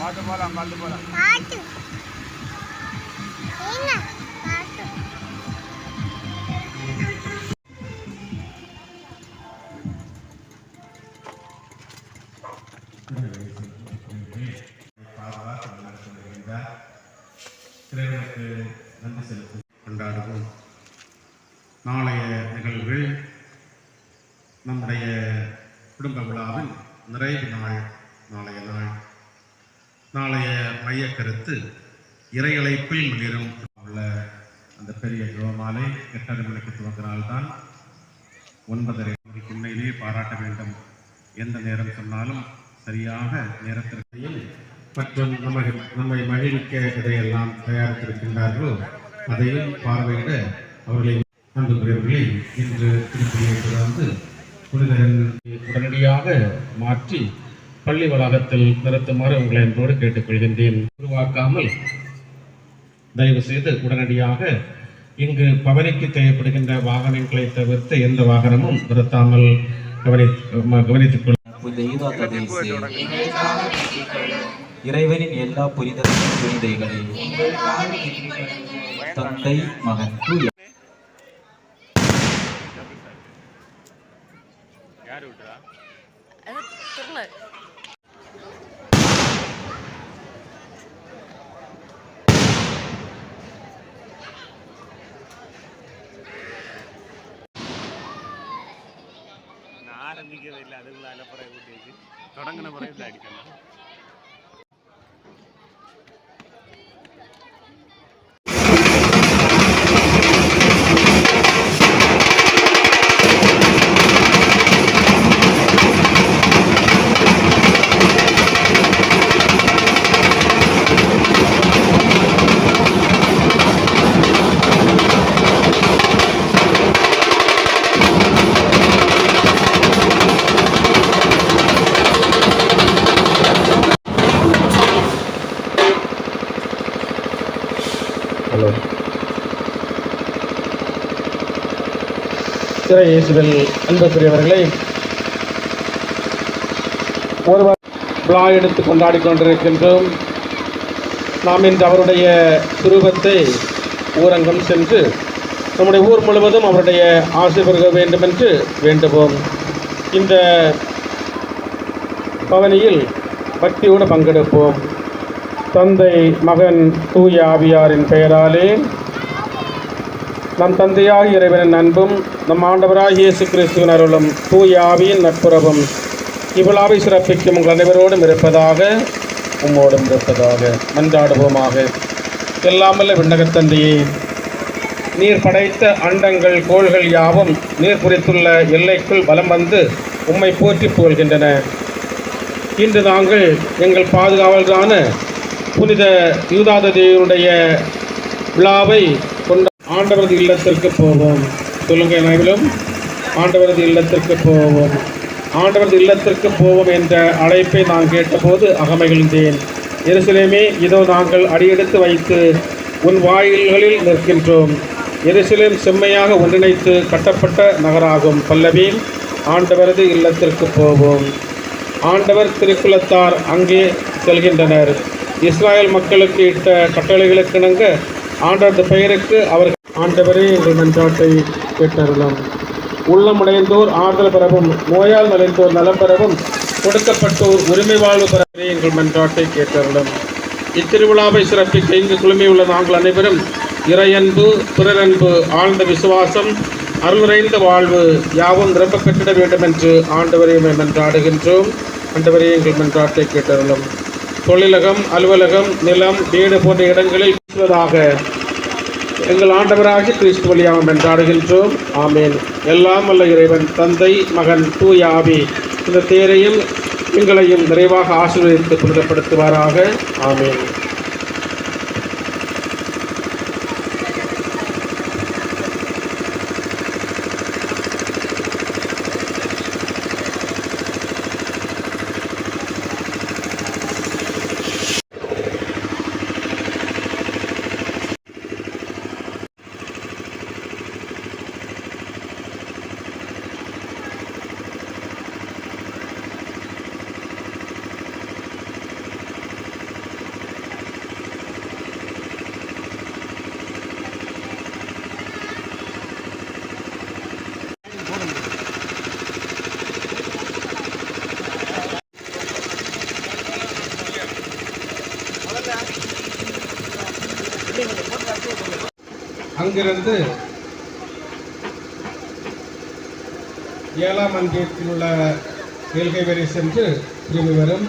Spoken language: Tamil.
பார்த்து போகலாம் பார்த்து போகலாம் பாட்டு. பாட்டு? இறைவனுக்கு நன்றி செலுத்தி கொண்டாடுவோம். நாளைய நிகழ்வுகள் நம்முடைய குடும்ப விழாவின் நிறைவு நாள் நாளைய நாள். நாளைய மையக் கருத்து இறையழைப்பில் மிளிரும் உள்ள அந்த பெரிய ஜோமாலை எட்டரை மணிக்கு துவங்கினால்தான் ஒன்பதரை மணிக்கு உண்மையிலேயே பாராட்ட வேண்டும். எந்த நேரம் சொன்னாலும் சரியாக நேரத்திற்கு மற்றும் நமக்கு நம்மை மகிழ்விக்க இதையெல்லாம் தயாரித்திருக்கின்றார்களோ அதையும் பார்வையிட அவர்களை அன்புக்குரியவர்களை இன்று திருப்பதியை தொடர்ந்து புனிதரன் உடனடியாக மாற்றி பள்ளி வளாகத்தில் நிறுத்துமாறு உங்களை என்போடு கேட்டுக்கொள்கின்றேன். உருவாக்காமல் தயவு செய்து உடனடியாக இங்கு பவனிக்கு தேவைப்படுகின்ற வாகனங்களை தவிர்த்து எந்த வாகனமும் நிறுத்தாமல் கவனித்துக் கொள்ள இறைவனின் எல்லா புனித புனிதைகளே தந்தை மகன் ആരംഭിക്കുന്നില്ല അതുകൊണ്ട് അലപ്പുറ കുട്ടിക്ക് തുടങ്ങുന്ന പുറകിൽ അടിക്കണം ஹலோ திரை இயேசுவில் அன்புக்குரியவர்களை ஒருவர் விழா எடுத்து கொண்டாடி கொண்டிருக்கின்றோம். நாம் இன்று அவருடைய சுரூபத்தை ஊரங்கம் சென்று நம்முடைய ஊர் முழுவதும் அவருடைய ஆசை பெருக வேண்டும் என்று வேண்டுவோம். இந்த பவனியில் பக்தியோடு பங்கெடுப்போம். தந்தை மகன் தூய ஆவியாரின் பெயராலே நம் தந்தையாக இறைவனின் அன்பும் நம் ஆண்டவராக இயேசு கிறிஸ்துவின் அருளும் தூய ஆவியின் நட்புறவும் இவ்விழாவை சிறப்பிக்கும் உங்கள் அனைவரோடும் இருப்பதாக உம்மோடும் இருப்பதாக மன்றாடுவோமாக. எல்லாமல்ல விண்ணகத்தந்தையே நீர் படைத்த அண்டங்கள் கோள்கள் யாவும் நீர் குறித்துள்ள எல்லைக்குள் வலம் வந்து உம்மை போற்றி புகழ்கின்றன. இன்று நாங்கள் எங்கள் பாதுகாவலரான புனித யூதாதேவனுடைய விழாவை கொண்ட ஆண்டவரது இல்லத்திற்கு போவோம். சொல்லுங்க அனைவரும். ஆண்டவரது இல்லத்திற்கு போவோம். ஆண்டவரது இல்லத்திற்கு போவோம் என்ற அழைப்பை நான் கேட்டபோது அகமகிழ்ந்தேன். எருசலேமே இதோ நாங்கள் அடியெடுத்து வைத்து உன் வாயில்களில் நிற்கின்றோம். எருசலேம் செம்மையாக ஒன்றிணைத்து கட்டப்பட்ட நகராகும். பல்லவி ஆண்டவரது இல்லத்திற்கு போவோம். ஆண்டவர் திருக்குலத்தார் அங்கே செல்கின்றனர். இஸ்ராயல் மக்களுக்கு இட்ட கட்டளைகளுக்கிணங்க ஆண்டவரது பெயருக்கு அவர் ஆண்டவரே எங்கள் மன்றாட்டை கேட்டருளும். உள்ளமுடைந்தோர் ஆறுதல் பெறவும் நோயால் நலிந்தோர் நலம் பெறவும் கொடுக்கப்பட்டோர் உரிமை வாழ்வு பெறவே எங்கள் மன்றாட்டை கேட்டறலாம் இத்திருவிழாவை சிறப்பிக்க இங்கு குழுமியுள்ள நாங்கள் அனைவரும் இறையன்பு பிறரன்பு ஆழ்ந்த விசுவாசம் அருள் நிறைந்த வாழ்வு யாவும் நிரம்ப பெற்றிட வேண்டும் என்று ஆண்டவரையும் மன்றாடுகின்றோம் ஆண்டவரே எங்கள் மன்றாட்டை கேட்டறலாம் தொழிலகம் அலுவலகம் நிலம் வீடு போன்ற இடங்களில் பேசுவதாக எங்கள் ஆண்டவராகி கிறிஸ்து வழியாக மன்றாடுகின்றோம். ஆமேன். எல்லாம் வல்ல இறைவன் தந்தை மகன் தூய ஆவி இந்த தேரையும் எங்களையும் நிறைவாக ஆசீர்வதித்து புனிதப்படுத்துவாராக ஆமேன். அங்கிருந்து ஏழாம் அன்பியத்தில் உள்ள ஏழ்கை வரை சென்று திரும்பி வரும்.